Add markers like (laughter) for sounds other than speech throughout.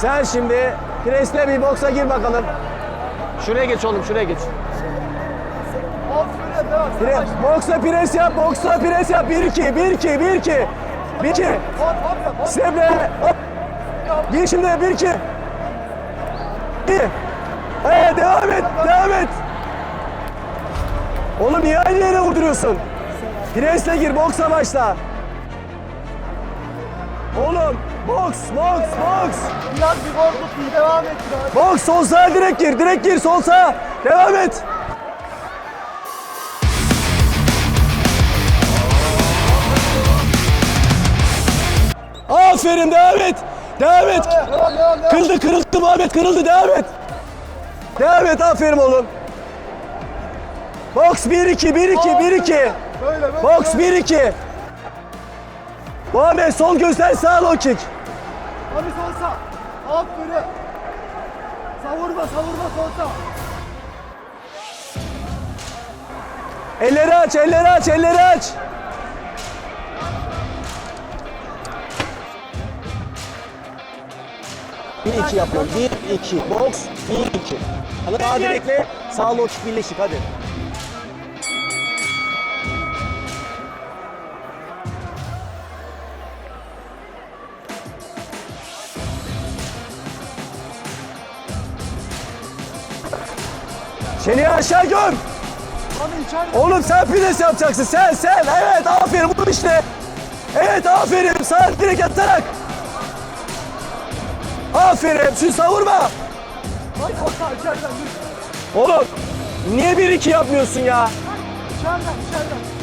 Sen şimdi presle bir boksa gir bakalım. Şuraya geç oğlum şuraya geç. Pre, boksa pres yap, boksa pres yap. 1 2 1 2 1 2. 1 2. Steple. Hop. Gir şimdi 1 2. 2. Evet devam et, devam et. Oğlum niye aynı yere vurduruyorsun? Presle gir, boksa başla. Boks, boks, boks. Biraz bir korkut bir devam et biraz. Boks, sol sağa direkt gir, direkt gir, sol sağa. Devam et. Aferin, devam et. Devam et. Devam devam devam. Kırıldı, kırıldı Muhammed, kırıldı. Devam et. Devam et, aferin oğlum. Boks 1-2, 1-2, 1-2. Böyle böyle. Boks 1-2. Muhammed sol göster, sağ low kick. Abi sol sağ. Aferin. Savurma savurma sol sağ. Elleri aç, elleri aç, elleri aç. Bir iki yapıyorum. Bir iki. Boks. Bir iki. Sağ direkle sağ kick birleşik hadi. Seni aşağı içeride. Oğlum sen pres yapacaksın. Sen sen. Evet aferin bu işte. Evet aferin. Sağ direkt atarak. Aferin. Şu savurma. Oğlum niye 1-2 yapmıyorsun ya? İçeriden içeriden.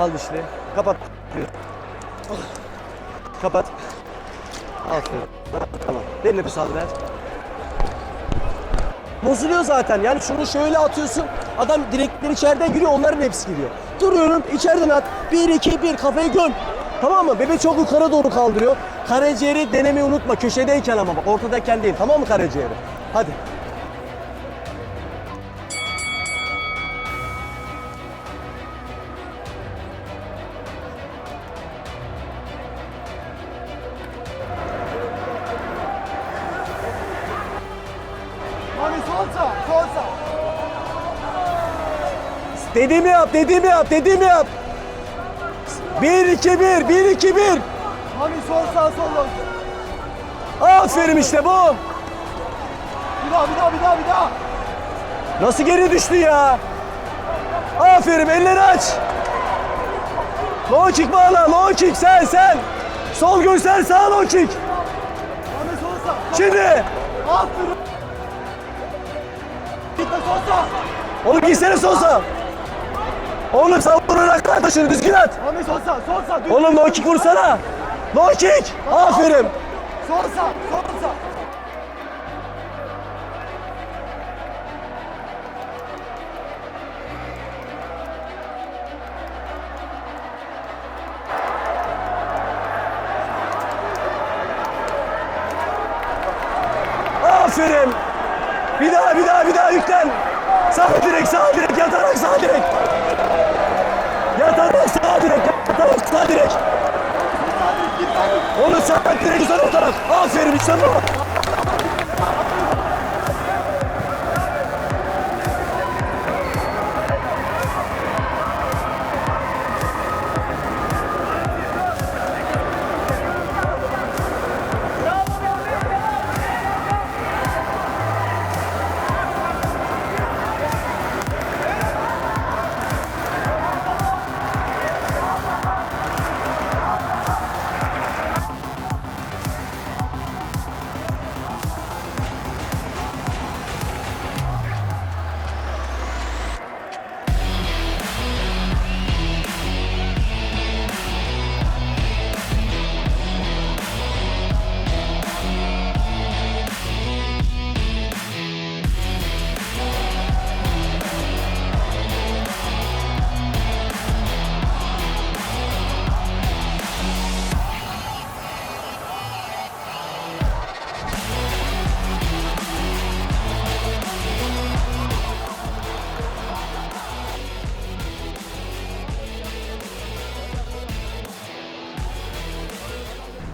Al dişli. Kapat. Kapat. Aferin. Tamam. Derin nefes al ver. Bozuluyor zaten. Yani şunu şöyle atıyorsun. Adam direkler içeriden giriyor. Onların hepsi giriyor. Duruyorum. içeriden at. 1 2 1 kafayı göm. Tamam mı? Bebe çok yukarı doğru kaldırıyor. Karaciğeri denemeyi unutma. Köşedeyken ama bak. Ortadayken değil. Tamam mı karaciğeri? Hadi. Dediğimi yap, dediğimi yap, dediğimi yap. 1 2 1 1 2 1. Abi sol sağ sol. Aferin işte bu. Bir daha bir daha bir daha bir daha. Nasıl geri düştü ya? Aferin elleri aç. Low kick bağla, low kick sen sen. Sol göster sağ low kick. Abi sol sağ. Şimdi. Aferin. Gitme sol sağ. Oğlum giysene sol Oğlum savurarak at taşını düzgün at. Abi sol sağ sol sağ. Düz. Oğlum low kick vursana. Low kick. Aferin. Sol sağ sol sağ. Aferin. Bir daha bir daha bir daha yüklen. Sağ direk sağ direk yatarak sağ direk. Yatarak sağ direk yatarak sağ direk. Onu sağ direk uzan o taraf. Aferin işte bu.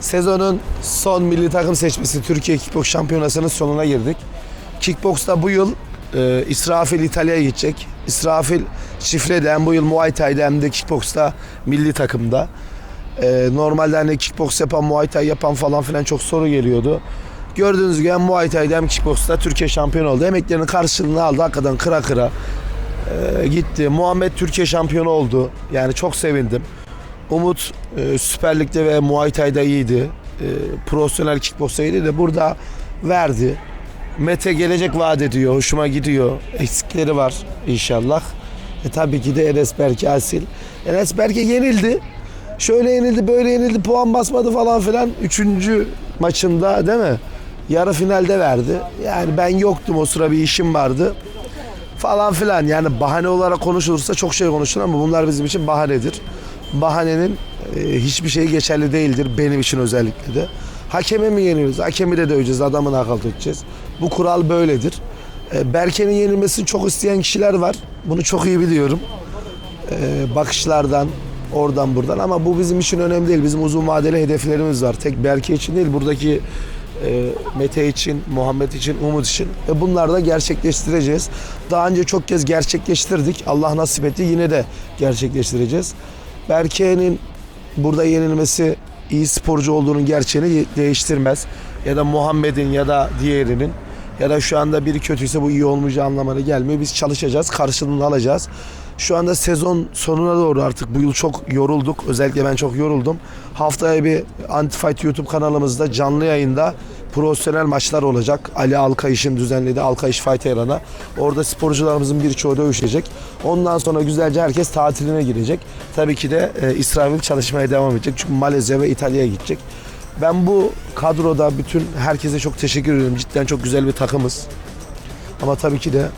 Sezonun son milli takım seçmesi Türkiye Kickbox Şampiyonası'nın sonuna girdik. Kickbox'ta bu yıl e, İsrafil İtalya'ya gidecek. İsrafil şifreli hem bu yıl Muay Thai'de hem de Kickbox'ta milli takımda. E, normalde hani kickbox yapan, Muay Thai yapan falan filan çok soru geliyordu. Gördüğünüz gibi hem Muay Thai'de hem kickbox'ta Türkiye şampiyonu oldu. Emeklerinin karşılığını aldı hakikaten kıra kıra. E, gitti. Muhammed Türkiye şampiyonu oldu. Yani çok sevindim. Umut e, Süper Lig'de ve Muay Thai'da iyiydi. E, profesyonel kickbox'ta iyiydi de burada verdi. Mete gelecek vaat ediyor. Hoşuma gidiyor. Eksikleri var inşallah. E tabii ki de Enes Berke Asil. Enes Berke yenildi. Şöyle yenildi, böyle yenildi, puan basmadı falan filan. Üçüncü maçında değil mi? Yarı finalde verdi. Yani ben yoktum o sıra bir işim vardı. Falan filan. Yani bahane olarak konuşulursa çok şey konuşulur ama bunlar bizim için bahanedir. Bahanenin e, hiçbir şeyi geçerli değildir benim için özellikle de. Hakeme mi yeniyoruz? Hakemi de döveceğiz, adamın nakalt edeceğiz. Bu kural böyledir. E, Berke'nin yenilmesini çok isteyen kişiler var. Bunu çok iyi biliyorum. E, bakışlardan, oradan buradan ama bu bizim için önemli değil. Bizim uzun vadeli hedeflerimiz var. Tek Berke için değil, buradaki Mete için, Muhammed için, Umut için ve bunları da gerçekleştireceğiz. Daha önce çok kez gerçekleştirdik. Allah nasip etti yine de gerçekleştireceğiz. Berke'nin burada yenilmesi iyi sporcu olduğunun gerçeğini değiştirmez. Ya da Muhammed'in ya da diğerinin ya da şu anda biri kötüyse bu iyi olmayacağı anlamına gelmiyor. Biz çalışacağız, karşılığını alacağız. Şu anda sezon sonuna doğru artık bu yıl çok yorulduk. Özellikle ben çok yoruldum. Haftaya bir Antifight YouTube kanalımızda canlı yayında profesyonel maçlar olacak. Ali Alkayış'ın düzenlediği Alkayış Fight Arena'da. Orada sporcularımızın birçoğu dövüşecek. Ondan sonra güzelce herkes tatiline girecek. Tabii ki de e, İsrail çalışmaya devam edecek. Çünkü Malezya ve İtalya'ya gidecek. Ben bu kadroda bütün herkese çok teşekkür ediyorum. Cidden çok güzel bir takımız. Ama tabii ki de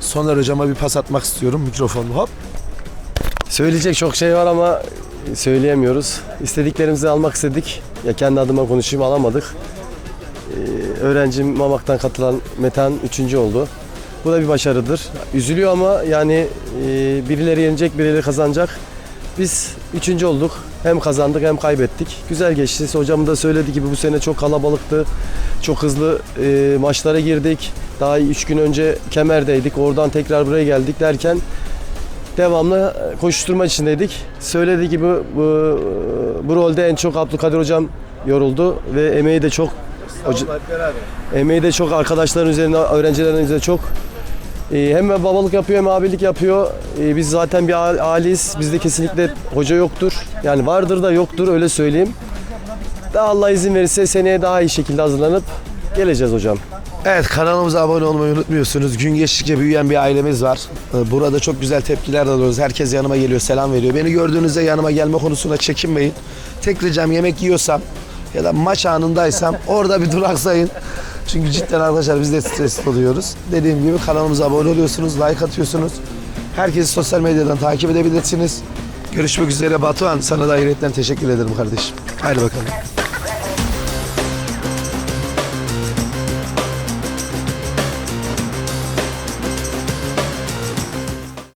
Soner hocama bir pas atmak istiyorum. Mikrofonu hop. Söyleyecek çok şey var ama söyleyemiyoruz. İstediklerimizi almak istedik. Ya kendi adıma konuşayım alamadık. Ee, öğrencim Mamak'tan katılan Metan üçüncü oldu. Bu da bir başarıdır. Üzülüyor ama yani e, birileri yenecek, birileri kazanacak. Biz üçüncü olduk. Hem kazandık hem kaybettik. Güzel geçti. Hocam da söylediği gibi bu sene çok kalabalıktı. Çok hızlı e, maçlara girdik. Daha üç gün önce Kemer'deydik. Oradan tekrar buraya geldik derken devamlı koşuşturma içindeydik. Söylediği gibi bu, bu rolde en çok Abdülkadir hocam yoruldu ve emeği de çok hoca- emeği de çok arkadaşların üzerine, öğrencilerin üzerine çok. Ee, hem babalık yapıyor hem abilik yapıyor. Ee, biz zaten bir aileyiz. Bizde kesinlikle hoca yoktur. Yani vardır da yoktur öyle söyleyeyim. Daha Allah izin verirse seneye daha iyi şekilde hazırlanıp geleceğiz hocam. Evet kanalımıza abone olmayı unutmuyorsunuz. Gün geçtikçe büyüyen bir ailemiz var. Ee, Burada çok güzel tepkiler de alıyoruz. Herkes yanıma geliyor, selam veriyor. Beni gördüğünüzde yanıma gelme konusunda çekinmeyin. Tek ricam yemek yiyorsam ya da maç anındaysam (laughs) orada bir duraksayın. Çünkü cidden arkadaşlar biz de stresli oluyoruz. Dediğim gibi kanalımıza abone oluyorsunuz, like atıyorsunuz. Herkesi sosyal medyadan takip edebilirsiniz. Görüşmek üzere Batuhan. Sana da ayrıyetten teşekkür ederim kardeşim. Haydi bakalım.